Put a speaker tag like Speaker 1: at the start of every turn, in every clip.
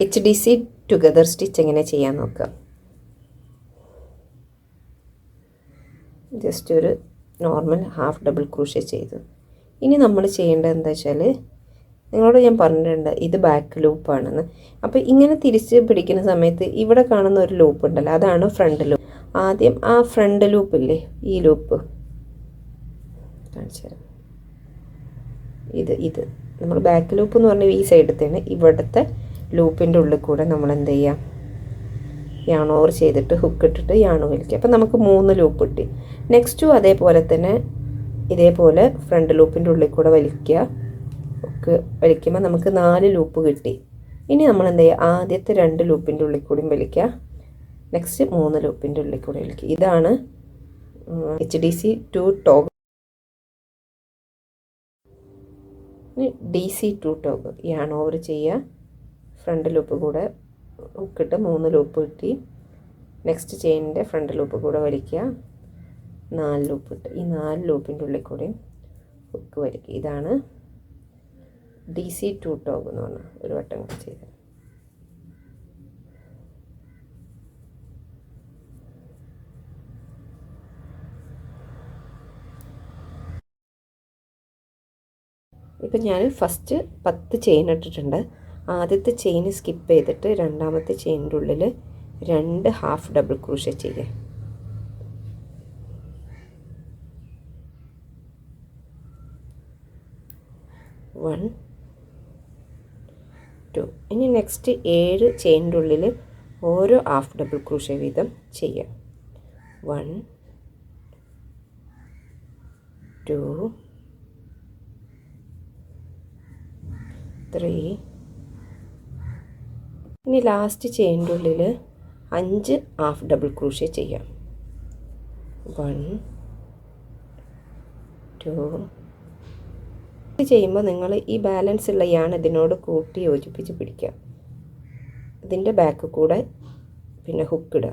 Speaker 1: H D C together stitch എങ്ങനെ ചെയ്യാൻ നോക്കാം? ജസ്റ്റ് ഒരു നോർമൽ ഹാഫ് ഡബിൾ ക്രൂഷ ചെയ്തു. ഇനി നമ്മൾ ചെയ്യേണ്ടത് എന്താ വെച്ചാൽ നിങ്ങളോട് ഞാൻ പറഞ്ഞിട്ടുണ്ട് ഇത് ബാക്ക് ലൂപ്പാണെന്ന് അപ്പോൾ ഇങ്ങനെ തിരിച്ച് പിടിക്കുന്ന സമയത്ത് ഇവിടെ കാണുന്ന ഒരു ലൂപ്പ് ഉണ്ടല്ലോ അതാണ് ഫ്രണ്ട് ലൂപ്പ് ആദ്യം ആ ഫ്രണ്ട് ലൂപ്പില്ലേ ഈ ലൂപ്പ് കാണിച്ചു തരാം. ഇത് ഇത്. നമ്മൾ ബാക്ക് ലൂപ്പ് എന്ന് പറഞ്ഞാൽ ഈ സൈഡത്തേന് ഇവിടുത്തെ ലൂപ്പിന്റെ ഉള്ളിൽ കൂടെ നമ്മൾ എന്ത് ചെയ്യാം? യാണോർ ചെയ്തിട്ട് ഹുക്ക് ഇട്ടിട്ട് യാണോ വലിക്കുക അപ്പം നമുക്ക് മൂന്ന് ലൂപ്പ് കിട്ടി. നെക്സ്റ്റും അതേപോലെ തന്നെ ഇതേപോലെ ഫ്രണ്ട് ലൂപ്പിന്റെ ഉള്ളിൽ കൂടെ വലിക്കുക. ഹുക്ക് വലിക്കുമ്പോൾ നമുക്ക് നാല് ലൂപ്പ് കിട്ടി. ഇനി നമ്മൾ എന്ത് ചെയ്യുക ആദ്യത്തെ രണ്ട് ലൂപ്പിന്റെ ഉള്ളിൽ കൂടിയും വലിക്കുക. നെക്സ്റ്റ് മൂന്ന് ലൂപ്പിന്റെ ഉള്ളിൽ കൂടെ വലിക്കുക. ഇതാണ് H D C two tog D C two tog yarn over ചെയ്യുക ഫ്രണ്ട് ലൂപ്പ് കൂടെ ഹുക്കിട്ട് മൂന്ന് ലൂപ്പ് കിട്ടി. നെക്സ്റ്റ് ചെയിനിന്റെ ഫ്രണ്ട് ലൂപ്പ് കൂടെ വലിക്കുക. നാല് ലൂപ്പ് ഇട്ട്. ഈ നാല് ലൂപ്പിന്റെ ഉള്ളിൽ കൂടെ ഹുക്ക് വലിക്കുക. ഇതാണ് ഡി സി ടു ടോഗ് എന്ന് പറഞ്ഞാൽ ഒരു വട്ടം കൂടി ചെയ്ത് ഇപ്പം ഞാൻ ഫസ്റ്റ് പത്ത് ചെയിൻ ഇട്ടിട്ടുണ്ട്. ആദ്യത്തെ ചെയിൻ സ്കിപ്പ് ചെയ്തിട്ട് രണ്ടാമത്തെ ചെയിനിന്റെ ഉള്ളിൽ രണ്ട് ഹാഫ് ഡബിൾ ക്രൂഷ ചെയ്യുക. വൺ ടു ഇനി നെക്സ്റ്റ് ഏഴ് ചെയിനിന്റെ ഉള്ളിൽ ഓരോ ഹാഫ് ഡബിൾ ക്രൂഷ വീതം ചെയ്യാം വൺ ടു ത്രീ ഇനി ലാസ്റ്റ് ചെയിന്റെ ഉള്ളിൽ അഞ്ച് ഹാഫ് ഡബിൾ ക്രൂഷേ ചെയ്യാം. വൺ ടു ഇത് ചെയ്യുമ്പോൾ നിങ്ങൾ ഈ ബാലൻസ് ഉള്ള യാണ് ഇതിനോട് കൂട്ടി യോജിപ്പിച്ച് പിടിക്കുക. ഇതിന്റെ ബാക്ക് കൂടെ പിന്നെ ഹുക്ക്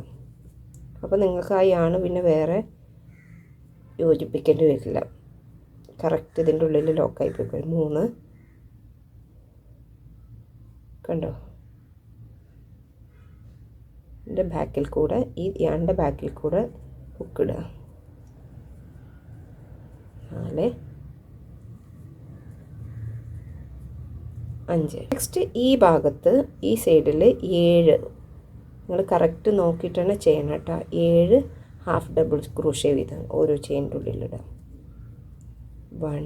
Speaker 1: അപ്പോൾ നിങ്ങൾക്ക് ആ യാണ് പിന്നെ വേറെ യോജിപ്പിക്കേണ്ടി വരില്ല. കറക്റ്റ് ഇതിന്റെ ഉള്ളിൽ ലോക്കായി പോയി. മൂന്ന്. കണ്ടോ? ഇതിന്റെ ബാക്കിൽ കൂടെ ഈ യാണിന്റെ ബാക്കിൽ കൂടെ ഹുക്കിടുക നാല്. അഞ്ച്. നെക്സ്റ്റ് ഈ ഭാഗത്ത് ഈ സൈഡിൽ ഏഴ്. നിങ്ങൾ കറക്റ്റ് നോക്കിയിട്ടാണ് ചെയ്യണം കേട്ടോ. ഏഴ് ഹാഫ് ഡബിൾ ക്രൂഷ്യ വീതം ഓരോ ചെയിന്റെ ഉള്ളിലിടുക one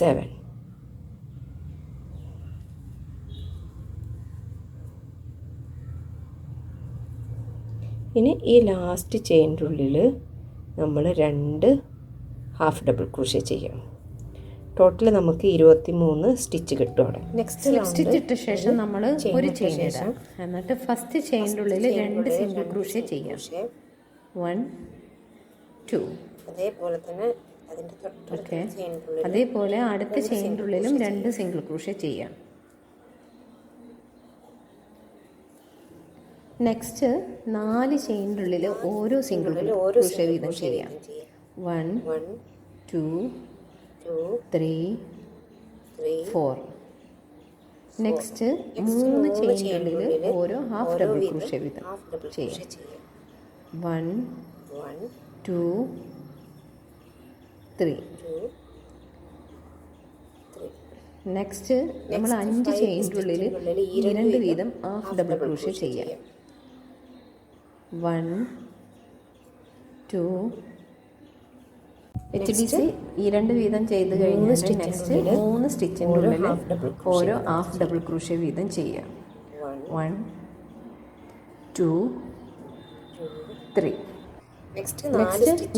Speaker 1: Seven ഇനി ഈ ലാസ്റ്റ് ചെയിന്റെ ഉള്ളിൽ നമ്മൾ രണ്ട് ഹാഫ് ഡബിൾ ക്രൂഷ്യ ചെയ്യണം. ടോട്ടൽ നമുക്ക് ഇരുപത്തി മൂന്ന് സ്റ്റിച്ച് കിട്ടും അവിടെ. നെക്സ്റ്റ്
Speaker 2: സ്റ്റിച്ച് ഇട്ട ശേഷം നമ്മൾ ഒരു ചെയിൻ ഇടാം. എന്നിട്ട് ഫസ്റ്റ് ചെയിന്റെ ഉള്ളിൽ രണ്ട് സിംഗിൾ ക്രൂഷ്യ ചെയ്യാം. വൺ ടു
Speaker 1: അതേപോലെ തന്നെ
Speaker 2: ഓക്കെ. അതേപോലെ അടുത്ത ചെയിന്റെ ഉള്ളിലും രണ്ട് സിംഗിൾ ക്രൂഷ്യ ചെയ്യാം. നെക്സ്റ്റ് നാല് ചെയിന്റെ ഉള്ളിൽ ഓരോ സിംഗിൾ ക്രൂഷ്യ വീതം ചെയ്യാം. One two three four next മൂന്ന് ചെയിന്റെ ഉള്ളിൽ ഓരോ ഹാഫ് ഡബിൾ ക്രൂഷ്യ വീതം ചെയ്യാം. വൺ ടു ത്രീ നെക്സ്റ്റ് നമ്മൾ അഞ്ച് ഈ രണ്ട് വീതം ഹാഫ് ഡബിൾ ക്രൂഷ്യ ചെയ്യാം. One two H D C ഈ രണ്ട് വീതം ചെയ്ത് കഴിഞ്ഞ് നെക്സ്റ്റ് മൂന്ന് സ്റ്റിച്ചിന്റെ ഉള്ളിൽ ഓരോ ഹാഫ് ഡബിൾ ക്രൂഷ്യ വീതം ചെയ്യാം.
Speaker 1: വൺ
Speaker 2: ടു ത്രീ
Speaker 1: നെക്സ്റ്റ്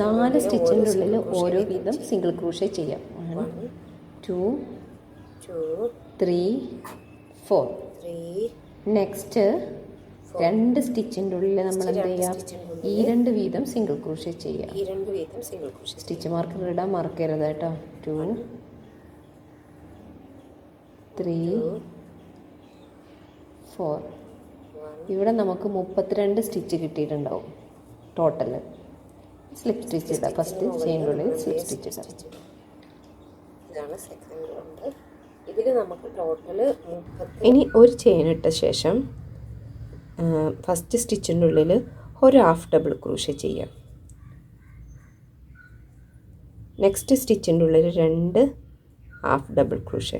Speaker 2: നാല് സ്റ്റിച്ചിന്റെ ഉള്ളിൽ ഓരോ വീതം സിംഗിൾ ക്രൂഷ ചെയ്യാം. One two three four next രണ്ട് സ്റ്റിച്ചിന്റെ ഉള്ളിൽ നമ്മൾ എന്ത് ചെയ്യാം? ഈ രണ്ട് വീതം സിംഗിൾ ക്രൂഷ ചെയ്യാം.
Speaker 1: ഈ രണ്ട് വീതം സിംഗിൾ ക്രോഷ്യ
Speaker 2: സ്റ്റിച്ച് മാർക്കർ ഇടാൻ മറക്കരുത് കേട്ടോ. ടു ത്രീ ഫോർ ഇവിടെ നമുക്ക് മുപ്പത്തിരണ്ട് സ്റ്റിച്ച് കിട്ടിയിട്ടുണ്ടാവും. ടോട്ടൽ സ്ലിപ്പ് സ്റ്റിച്ച് ഇടുക ഫസ്റ്റ് ചെയിന്റെ ഉള്ളിൽ സ്ലിപ്പ് സ്റ്റിച്ച് ഇടുക
Speaker 1: ഇതാണ് സെക്കൻഡ് റൗണ്ട് ഇതിൽ നമുക്ക് ടോട്ടൽ ഇനി ഒരു ചെയിൻ ഇട്ട ശേഷം ഫസ്റ്റ് സ്റ്റിച്ചിന്റെ ഉള്ളിൽ ഒരു ഹാഫ് ഡബിൾ ക്രൂഷ്യ ചെയ്യാം. നെക്സ്റ്റ് സ്റ്റിച്ചിന്റെ ഉള്ളിൽ രണ്ട് half double crochet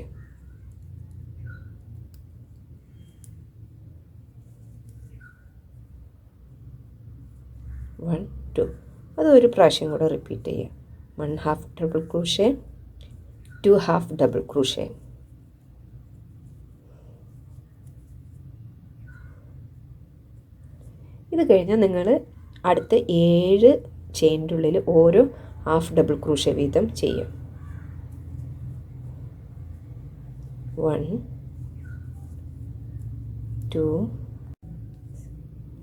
Speaker 1: one two അത് ഒരു പ്രാവശ്യം കൂടെ റിപ്പീറ്റ് ചെയ്യാം. One half double crochet two half double crochet ഇത് കഴിഞ്ഞാൽ നിങ്ങൾ അടുത്ത ഏഴ് ചെയിന്റെ ഉള്ളിൽ ഓരോ ഹാഫ് ഡബിൾ ക്രൂഷ വീതം ചെയ്യും. വൺ ടു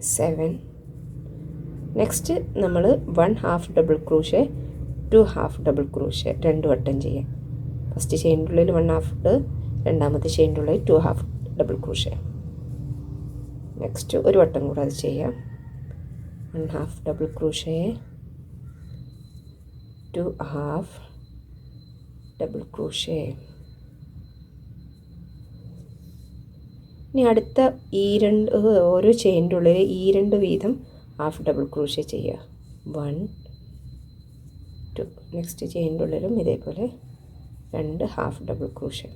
Speaker 1: സെവൻ നെക്സ്റ്റ് നമ്മൾ one half double crochet two half double crochet രണ്ട് വട്ടം ചെയ്യാം. ഫസ്റ്റ് ചെയിന്റെ ഉള്ളിൽ വൺ ഹാഫ് ഇട്ട് രണ്ടാമത്തെ ചെയിന്റെ ഉള്ളിൽ two half double crochet next ഒരു വട്ടം കൂടെ അത് ചെയ്യാം. One half double crochet two half double crochet ഇനി അടുത്ത ഈ രണ്ട് ഓരോ ചെയിന്റെ ഉള്ളിൽ ഈ രണ്ട് വീതം ഹാഫ് ഡബിൾ ക്രൂഷ്യ ചെയ്യുക. വൺ ടു നെക്സ്റ്റ് ചെയിന്റെ ഉള്ളിലും ഇതേപോലെ രണ്ട് ഹാഫ് ഡബിൾ ക്രൂഷ്യ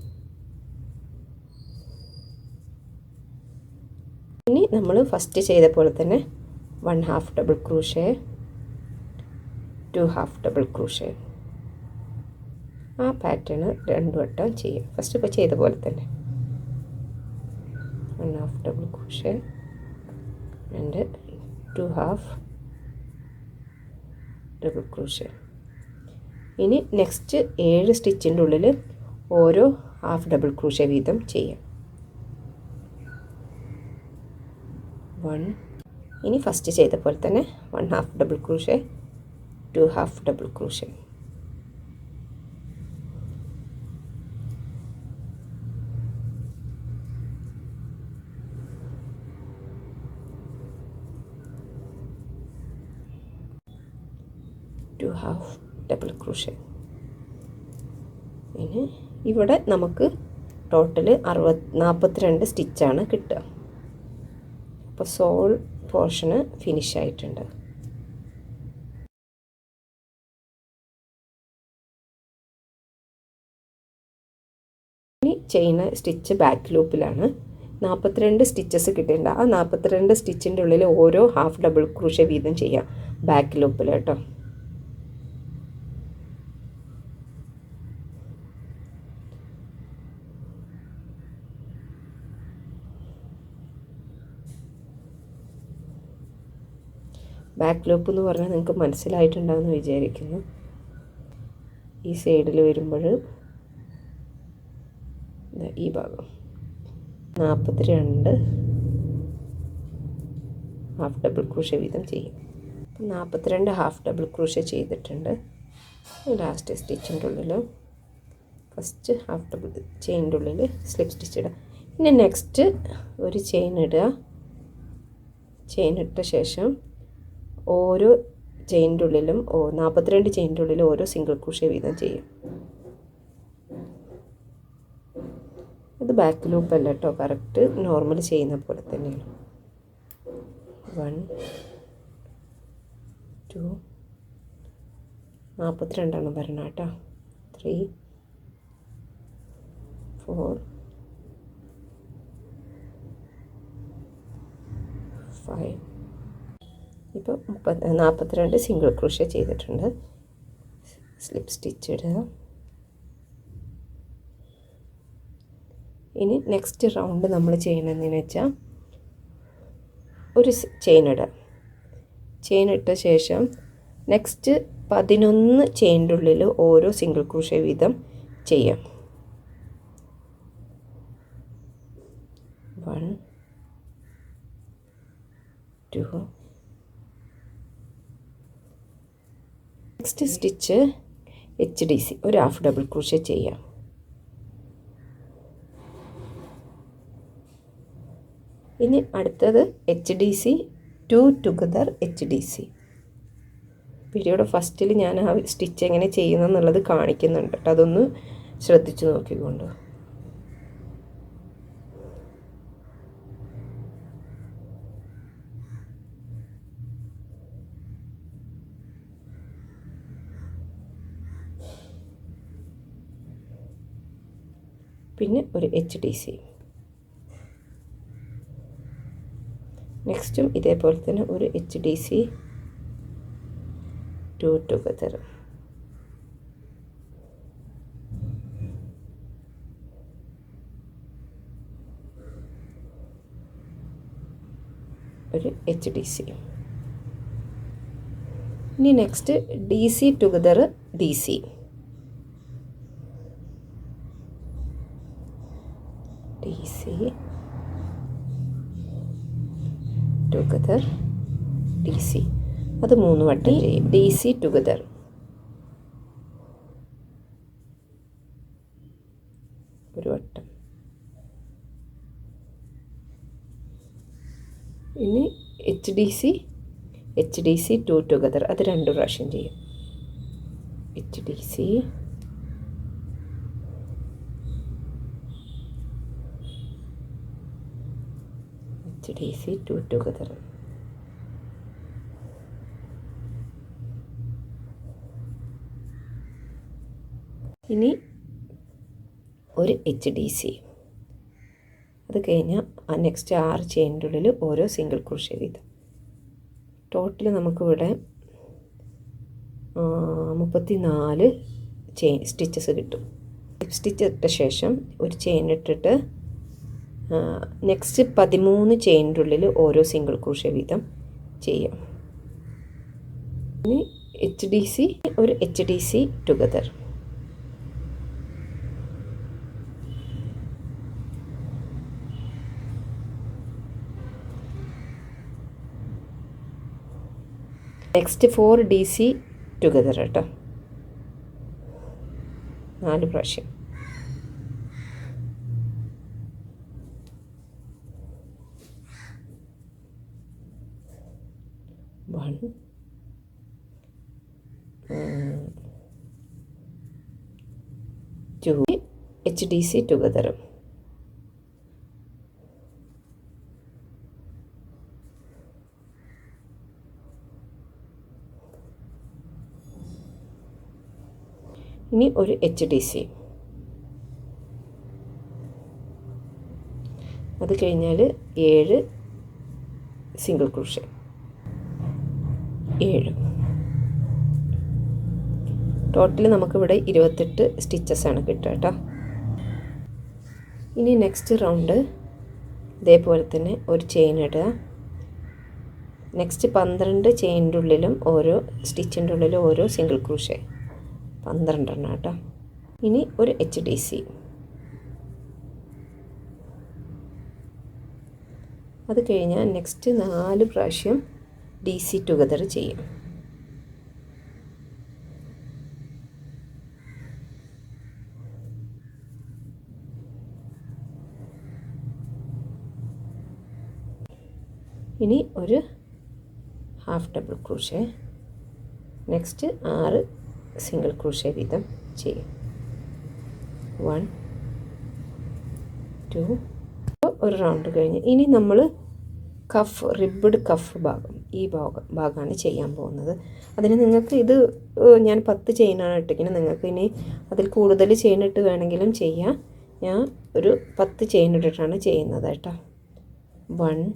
Speaker 1: ഇനി നമ്മൾ ഫസ്റ്റ് ചെയ്ത പോലെ തന്നെ one half double crochet two half double crochet ആ പാറ്റേൺ രണ്ട് വട്ടം ചെയ്യുക. ഫസ്റ്റ് ഇപ്പോൾ ചെയ്ത പോലെ തന്നെ. One half double crochet and two half double crochet ഇനി നെക്സ്റ്റ് ഏഴ് സ്റ്റിച്ചിന്റെ ഉള്ളിൽ ഓരോ ഹാഫ് ഡബിൾ ക്രോഷ്യ വീതം ചെയ്യാം. വൺ ഇനി ഫസ്റ്റ് ചെയ്ത പോലെ തന്നെ one half double crochet two half double crochet two half double crochet ഇനി ഇവിടെ നമുക്ക് ടോട്ടൽ അറുപത് നാൽപ്പത്തിരണ്ട് സ്റ്റിച്ചാണ് കിട്ടുക. അപ്പോൾ സോൾ പോർഷന് ഫിനിഷ് ആയിട്ടുണ്ട്. ഇനി ചെയ്യുന്ന സ്റ്റിച്ച് ബാക്ക് ലൂപ്പിലാണ് നാൽപ്പത്തിരണ്ട് സ്റ്റിച്ചസ് കിട്ടിയിട്ടുണ്ട്. ആ നാൽപ്പത്തിരണ്ട് സ്റ്റിച്ചിന്റെ ഉള്ളിൽ ഓരോ ഹാഫ് ഡബിൾ ക്രൂഷ വീതം ചെയ്യാം ബാക്ക് ലൂപ്പിൽ കേട്ടോ. ബാക്ക് ലൂപ്പ് എന്ന് പറഞ്ഞാൽ നിങ്ങൾക്ക് മനസ്സിലായിട്ടുണ്ടാകുമെന്ന് വിചാരിക്കുന്നു. ഈ സൈഡിൽ വരുമ്പോൾ ഈ ഭാഗം. നാൽപ്പത്തി രണ്ട് ഹാഫ് ഡബിൾ ക്രൂഷ വീതം ചെയ്യും. അപ്പം നാൽപ്പത്തിരണ്ട് ഹാഫ് ഡബിൾ ക്രൂഷ ചെയ്തിട്ടുണ്ട്. ലാസ്റ്റ് സ്റ്റിച്ചിന്റെ ഉള്ളിൽ. ഫസ്റ്റ് ഹാഫ് ഡബിൾ ചെയിന്റെ ഉള്ളിൽ സ്ലിപ്പ് സ്റ്റിച്ച് ഇടുക. പിന്നെ നെക്സ്റ്റ് ഒരു ചെയിൻ ഇടുക. ചെയിൻ ഇട്ട ശേഷം ഓരോ ചെയിന്റെ ഉള്ളിലും ഓ നാൽപ്പത്തിരണ്ട് ചെയിന്റെ ഉള്ളിലും ഓരോ സിംഗിൾ ക്രൂഷ്യ വീതം ചെയ്യും. ഇത് ബാക്ക് ലൂപ്പ് അല്ല കേട്ടോ കറക്റ്റ് നോർമൽ ചെയ്യുന്ന പോലെ തന്നെയാണ്. വൺ ടു നാൽപ്പത്തിരണ്ടാണ് വരണം കേട്ടോ ത്രീ ഫോർ ഫൈവ് ഇപ്പോൾ മുപ്പത് നാൽപ്പത്തിരണ്ട് സിംഗിൾ ക്രോഷ്യ ചെയ്തിട്ടുണ്ട്. സ്ലിപ്പ് സ്റ്റിച്ച് ഇടുക. ഇനി നെക്സ്റ്റ് റൗണ്ട് നമ്മൾ ചെയ്യണമെന്ന് വെച്ചാൽ ഒരു ചെയിൻ ഇടുക. ചെയിൻ ഇട്ട ശേഷം നെക്സ്റ്റ് പതിനൊന്ന് ചെയിന്റെ ഉള്ളിൽ ഓരോ സിംഗിൾ ക്രൂഷേ വീതം ചെയ്യാം. One two next stitch H D C ഒരു ഹാഫ് ഡബിൾ ക്രൂഷേ ചെയ്യാം. ഇനി അടുത്തത് H D C two together H D C. വീഡിയോയുടെ ഫസ്റ്റിൽ ഞാൻ ആ സ്റ്റിച്ച് എങ്ങനെ ചെയ്യുന്നെന്നുള്ളത് കാണിക്കുന്നുണ്ട്. കേട്ടോ അതൊന്ന് ശ്രദ്ധിച്ചു നോക്കിക്കൊണ്ട്. പിന്നെ ഒരു എച്ച് ഡി സി നെക്സ്റ്റും ഇതേപോലെ തന്നെ ഒരു H D C two together ഒരു എച്ച് ഡി സി ഇനി next D C together D C D C together D C അത് മൂന്ന് വട്ടം ചെയ്യും. ഡി സി ടുഗദർ ഒരു വട്ടം. ഇനി H D C H D C two together അത് രണ്ട് പ്രാവശ്യം ചെയ്യും. H D C C two together ഇനി ഒരു എച്ച് ഡി സി അത് കഴിഞ്ഞാൽ ആ നെക്സ്റ്റ് ആറ് ചെയിന്റെ ഉള്ളിൽ ഓരോ സിംഗിൾ ക്രോഷ്യ വീതം ടോട്ടൽ നമുക്കിവിടെ മുപ്പത്തി നാല് ചെയിൻ സ്റ്റിച്ചസ് കിട്ടും. സ്റ്റിച്ച് ഇട്ട ശേഷം ഒരു ചെയിൻ ഇട്ടിട്ട് നെക്സ്റ്റ് പതിമൂന്ന് ചെയിന്റെ ഉള്ളിൽ ഓരോ സിംഗിൾ ക്രൂഷ വീതം ചെയ്യാം. ഇനി എച്ച് ഡി സി ഒരു H D C together next four D C together കേട്ടോ. നാല് പ്രാവശ്യം. One two H D C ടുഗദറും ഇനി ഒരു എച്ച് ഡി സി അത് കഴിഞ്ഞാൽ ഏഴ് സിംഗിൾ ക്രൂഷ്യ ഏഴ്. ടോട്ടൽ നമുക്കിവിടെ ഇരുപത്തെട്ട് സ്റ്റിച്ചസ് ആണ് കിട്ടുക കേട്ടോ. ഇനി നെക്സ്റ്റ് റൗണ്ട് ഇതേപോലെ തന്നെ ഒരു ചെയിൻ ഇടുക. നെക്സ്റ്റ് പന്ത്രണ്ട് ചെയിനിന്റെ ഉള്ളിലും ഓരോ സ്റ്റിച്ചിന്റെ ഉള്ളിലും ഓരോ സിംഗിൾ ക്രൂഷേ പന്ത്രണ്ടെണ്ണം കേട്ടോ. ഇനി ഒരു എച്ച് ഡി സി അത് കഴിഞ്ഞാൽ നെക്സ്റ്റ് നാല് പ്രാവശ്യം ഡി സി ടുഗദർ ചെയ്യും. ഇനി ഒരു ഹാഫ് ഡബിൾ ക്രൂഷേ. നെക്സ്റ്റ് ആറ് സിംഗിൾ ക്രൂഷേ വീതം ചെയ്യും. വൺ ടു ഒരു റൗണ്ട് കഴിഞ്ഞ്. ഇനി നമ്മൾ കഫ് റിബ്ഡ് കഫ് ഭാഗം ഈ ഭാഗം ഭാഗമാണ് ചെയ്യാൻ പോകുന്നത്. അതിന് നിങ്ങൾക്ക് ഇത് ഞാൻ പത്ത് ചെയിനാണ് ഇട്ടിരിക്കുന്നത്. നിങ്ങൾക്ക് ഇനി അതിൽ കൂടുതൽ ചെയിൻ ഇട്ട് വേണമെങ്കിലും ചെയ്യാം. ഞാൻ ഒരു പത്ത് ചെയിൻ ഇട്ടിട്ടാണ് ചെയ്യുന്നത് കേട്ടോ. വൺ.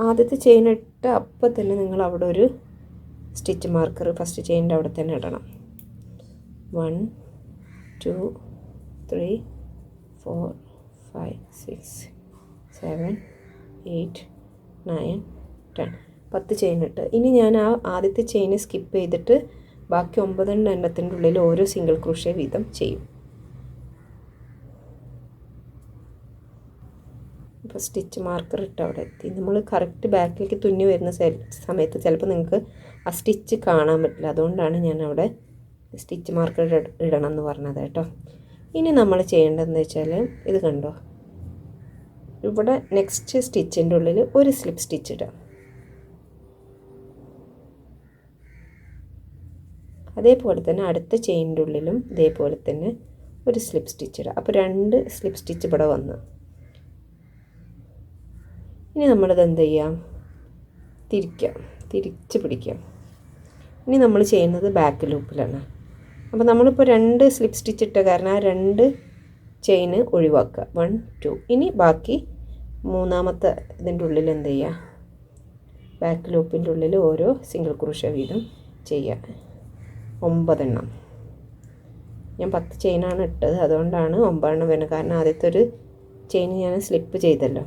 Speaker 1: ആദ്യത്തെ ചെയിൻ ഇട്ട് അപ്പം തന്നെ നിങ്ങൾ അവിടെ ഒരു സ്റ്റിച്ച് മാർക്കർ ഫസ്റ്റ് ചെയിന്റെ അവിടെ തന്നെ ഇടണം. One two three four five six seven eight nine ten. പത്ത് ചെയിൻ ഇട്ട്. ഇനി ഞാൻ ആ ആദ്യത്തെ ചെയിൻ സ്കിപ്പ് ചെയ്തിട്ട് ബാക്കി ഒമ്പതെണ്ണ എണ്ണത്തിന്റെ ഉള്ളിൽ ഓരോ സിംഗിൾ ക്രൂഷ്യ വീതം ചെയ്യും. ഇപ്പോൾ സ്റ്റിച്ച് മാർക്കർ ഇട്ട് അവിടെ എത്തി. നമ്മൾ കറക്റ്റ് ബാക്കിലേക്ക് തുന്നി വരുന്ന സമയത്ത് ചിലപ്പോൾ നിങ്ങൾക്ക് ആ സ്റ്റിച്ച് കാണാൻ പറ്റില്ല. അതുകൊണ്ടാണ് ഞാൻ അവിടെ സ്റ്റിച്ച് മാർക്കർ ഇടണം എന്ന് പറഞ്ഞത് കേട്ടോ. ഇനി നമ്മൾ ചെയ്യേണ്ടതെന്ന് വെച്ചാൽ ഇത് കണ്ടോ? ഇവിടെ നെക്സ്റ്റ് സ്റ്റിച്ചിന്റെ ഉള്ളിൽ ഒരു സ്ലിപ്പ് സ്റ്റിച്ച് ഇടാം അതേപോലെ തന്നെ അടുത്ത ചെയിനിന്റെ ഉള്ളിലും ഇതേപോലെ തന്നെ ഒരു സ്ലിപ്പ് സ്റ്റിച്ച് ഇടാം. അപ്പോൾ രണ്ട് സ്ലിപ്പ് സ്റ്റിച്ച് ഇവിടെ വന്ന്. ഇനി നമ്മളിത് എന്ത് ചെയ്യാം? തിരിക്കാം. തിരിച്ച് പിടിക്കാം. ഇനി നമ്മൾ ചെയ്യുന്നത് ബാക്ക് ലൂപ്പിലാണ് അപ്പോൾ നമ്മളിപ്പോൾ രണ്ട് സ്ലിപ്പ് സ്റ്റിച്ച് ഇട്ട കാരണം ആ രണ്ട് ചെയിന് ഒഴിവാക്കുക. വൺ ടു ഇനി ബാക്കി മൂന്നാമത്തെ ഇതിന്റെ ഉള്ളിൽ എന്ത് ചെയ്യുക? ബാക്ക് ലൂപ്പിന്റെ ഉള്ളിൽ ഓരോ സിംഗിൾ ക്രൂഷ വീതം ചെയ്യുക. ഒമ്പതെണ്ണം. ഞാൻ പത്ത് ചെയിനാണ് ഇട്ടത്. അതുകൊണ്ടാണ് ഒമ്പതെണ്ണം വരുന്നത്. കാരണം ആദ്യത്തെ ഒരു ചെയിൻ ഞാൻ സ്ലിപ്പ് ചെയ്തല്ലോ.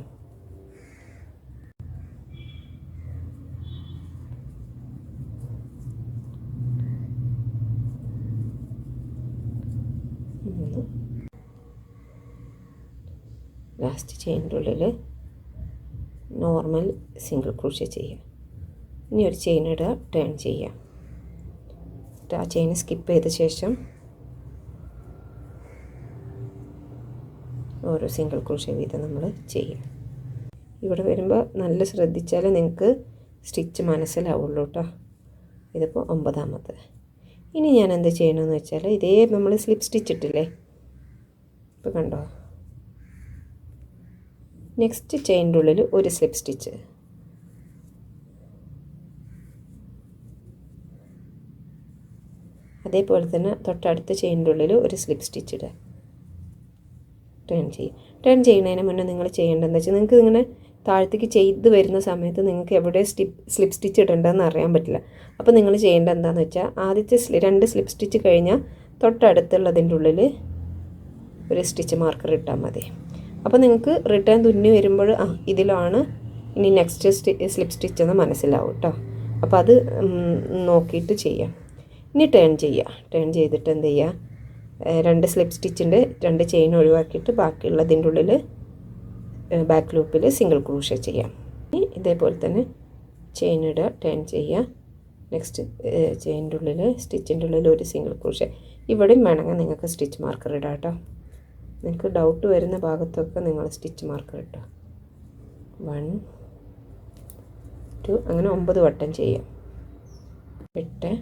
Speaker 1: ലാസ്റ്റ് ചെയിനിന്റെ ഉള്ളിൽ നോർമൽ സിംഗിൾ ക്രൂഷ ചെയ്യുക ഇനി ഒരു ചെയിൻ ഇടുക ടേൺ ചെയ്യുക എന്നിട്ട് ആ ചെയിൻ സ്കിപ്പ് ചെയ്ത ശേഷം ഓരോ സിംഗിൾ ക്രൂഷ്യ വീതം നമ്മൾ ചെയ്യുക ഇവിടെ വരുമ്പോൾ നല്ല ശ്രദ്ധിച്ചാൽ നിങ്ങൾക്ക് സ്റ്റിച്ച് മനസ്സിലാവുള്ളൂ കേട്ടോ ഇതിപ്പോൾ ഒമ്പതാമത്തെ. ഇനി ഞാൻ എന്ത് ചെയ്യണമെന്ന് വെച്ചാൽ ഇതേ നമ്മൾ സ്ലിപ്പ് സ്റ്റിച്ച് ഇട്ടില്ലേ? ഇപ്പോൾ കണ്ടോ? നെക്സ്റ്റ് ചെയിന്റെ ഉള്ളിൽ ഒരു സ്ലിപ്പ് സ്റ്റിച്ച് അതേപോലെ തന്നെ തൊട്ടടുത്ത ചെയിന്റെ ഉള്ളിൽ ഒരു സ്ലിപ്പ് സ്റ്റിച്ച് ഇടുക. ടേൺ ചെയ്യും. ടേൺ ചെയ്യുന്നതിന് മുന്നേ നിങ്ങൾ ചെയ്യേണ്ടതെന്ന് വെച്ചാൽ നിങ്ങൾക്ക് ഇങ്ങനെ താഴത്തേക്ക് ചെയ്ത് വരുന്ന സമയത്ത് നിങ്ങൾക്ക് എവിടെ സ്റ്റിപ്പ് സ്ലിപ്പ് സ്റ്റിച്ച് ഇടേണ്ടതെന്ന് അറിയാൻ പറ്റില്ല. അപ്പോൾ നിങ്ങൾ ചെയ്യേണ്ടത് എന്താണെന്ന് വെച്ചാൽ ആദ്യത്തെ രണ്ട് സ്ലിപ്പ് സ്റ്റിച്ച് കഴിഞ്ഞാൽ തൊട്ടടുത്തുള്ളതിന്റെ ഉള്ളിൽ ഒരു സ്റ്റിച്ച് മാർക്കർ ഇട്ടാൽ മതി. അപ്പോൾ നിങ്ങൾക്ക് റിട്ടേൺ തുന്നി വരുമ്പോൾ ആ ഇതിലാണ് ഇനി നെക്സ്റ്റ് സ്റ്റി സ്ലിപ്പ് സ്റ്റിച്ച് എന്ന് മനസ്സിലാവും കേട്ടോ അപ്പോൾ അത് നോക്കിയിട്ട് ചെയ്യാം. ഇനി ടേൺ ചെയ്യുക ടേൺ ചെയ്തിട്ട് എന്ത് ചെയ്യുക രണ്ട് സ്ലിപ്പ് സ്റ്റിച്ചിന്റെ രണ്ട് ചെയിൻ ഒഴിവാക്കിയിട്ട് ബാക്കിയുള്ളതിന്റെ ഉള്ളിൽ ബാക്ക് ലൂപ്പിൽ സിംഗിൾ ക്രൂഷ ചെയ്യാം. ഇനി ഇതേപോലെ തന്നെ ചെയിൻ ഇടുക ടേൺ ചെയ്യുക നെക്സ്റ്റ് ചെയിന്റെ ഉള്ളിൽ സ്റ്റിച്ചിന്റെ ഉള്ളിൽ ഒരു സിംഗിൾ ക്രൂഷ ഇവിടെയും വേണമെങ്കിൽ നിങ്ങൾക്ക് സ്റ്റിച്ച് മാർക്കർ ഇടാം കേട്ടോ. നിങ്ങൾക്ക് ഡൗട്ട് വരുന്ന ഭാഗത്തൊക്കെ നിങ്ങൾ സ്റ്റിച്ച് മാർക്കർ ഇട്ടോ. വൺ ടു അങ്ങനെ ഒമ്പത് വട്ടം ചെയ്യാം. എട്ട്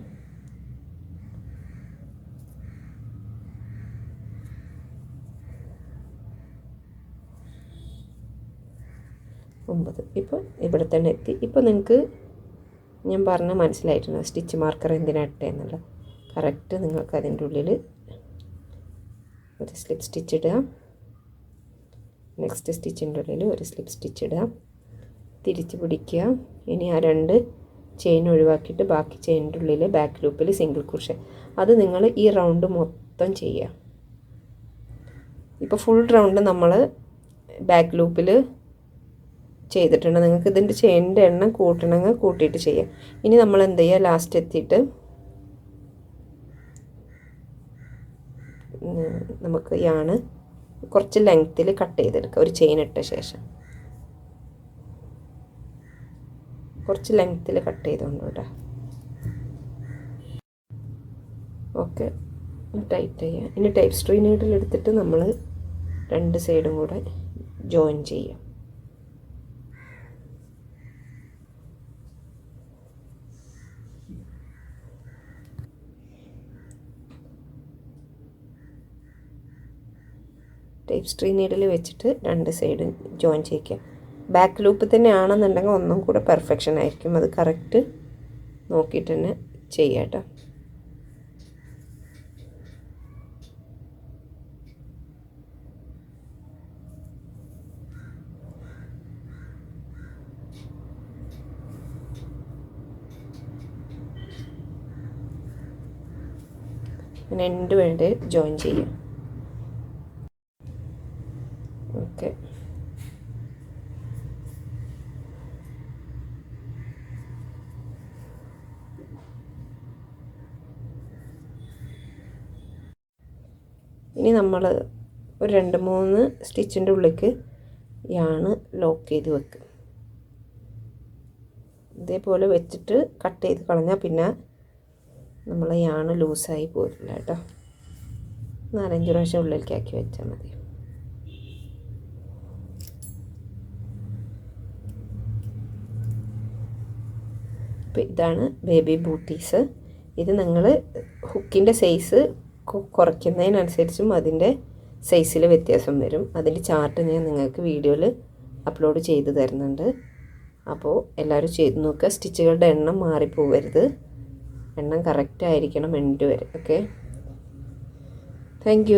Speaker 1: ഒമ്പത്. ഇപ്പോൾ ഇവിടെ തന്നെ എത്തി. ഇപ്പോൾ നിങ്ങൾക്ക് ഞാൻ പറഞ്ഞ മനസ്സിലായിട്ടുണ്ട്? സ്റ്റിച്ച് മാർക്കർ എന്തിനാട്ടെ എന്നുള്ള കറക്റ്റ് നിങ്ങൾക്ക് അതിന്റെ ഉള്ളിൽ ഒരു സ്ലിപ്പ് സ്റ്റിച്ച് ഇടുക. നെക്സ്റ്റ് സ്റ്റിച്ചിന്റെ ഉള്ളിൽ ഒരു സ്ലിപ്പ് സ്റ്റിച്ച് ഇടുക. തിരിച്ച് പിടിക്കുക. ഇനി ആ രണ്ട് ചെയിൻ ഒഴിവാക്കിയിട്ട് ബാക്കി ചെയിനിന്റെ ഉള്ളിൽ ബാക്ക് ലൂപ്പിൽ സിംഗിൾ കുർഷ അത് നിങ്ങൾ ഈ റൗണ്ട് മൊത്തം ചെയ്യുക. ഇപ്പോൾ ഫുൾ റൗണ്ട് നമ്മൾ ബാക്ക് ലൂപ്പിൽ ചെയ്തിട്ടുണ്ട്. നിങ്ങൾക്ക് ഇതിന്റെ ചെയിനിന്റെ എണ്ണം കൂട്ടണമെങ്കിൽ കൂട്ടിയിട്ട് ചെയ്യാം. ഇനി നമ്മൾ എന്ത് ചെയ്യുക ലാസ്റ്റ് എത്തിയിട്ട് നമുക്ക് യാണ് കുറച്ച് ലെങ്ത്തിൽ കട്ട് ചെയ്തെടുക്കുക ഒരു ചെയിൻ ഇട്ട ശേഷം. കുറച്ച് ലെങ്ത്തിൽ കട്ട് ചെയ്തുകൊണ്ട് കേട്ടോ. ഓക്കെ ടൈറ്റ് ചെയ്യുക ഇനി ടൈപ്പ് സ്ട്രീ നീഡിൽ എടുത്തിട്ട് നമ്മൾ രണ്ട് സൈഡും കൂടെ ജോയിൻ ചെയ്യാം. ടൈപ്പ് സ്ട്രീ നീഡിൽ വെച്ചിട്ട് രണ്ട് സൈഡും ജോയിൻ ചെയ്യിക്കുക. ബാക്ക് ലൂപ്പ് തന്നെ ആണെന്നുണ്ടെങ്കിൽ ഒന്നും കൂടെ പെർഫെക്ഷൻ ആയിരിക്കും. അത് കറക്റ്റ് നോക്കിയിട്ട് തന്നെ ചെയ്യാം കേട്ടോ. അങ്ങനെ വേണ്ടി ജോയിൻ ചെയ്യാം ഓക്കെ ഇനി ഒരു രണ്ട് മൂന്ന് സ്റ്റിച്ചിന്റെ ഉള്ളിലേക്ക് യാണ് ലോക്ക് ചെയ്ത് വെക്കുക ഇതേപോലെ വെച്ചിട്ട് കട്ട് ചെയ്ത് കളഞ്ഞാൽ പിന്നെ നമ്മൾ യാണ് ലൂസായി പോരില്ല കേട്ടോ. നാലഞ്ച് പ്രാവശ്യം ഉള്ളിലേക്ക് ആക്കി വെച്ചാൽ മതി. അപ്പോൾ ഇതാണ് ബേബി ബൂട്ടീസ്. ഇത് നിങ്ങൾ ഹുക്കിന്റെ സൈസ് കുറയ്ക്കുന്നതിനനുസരിച്ചും അതിന്റെ സൈസിൽ വ്യത്യാസം വരും. അതിന്റെ ചാർട്ട് ഞാൻ നിങ്ങൾക്ക് വീഡിയോയിൽ അപ്ലോഡ് ചെയ്ത് തരുന്നുണ്ട്. അപ്പോൾ എല്ലാവരും ചെയ്ത് നോക്കുക സ്റ്റിച്ചുകളുടെ എണ്ണം മാറിപ്പോവരുത്. എണ്ണം കറക്റ്റ് ആയിരിക്കണം എൻഡ് വരെ ഓക്കെ താങ്ക്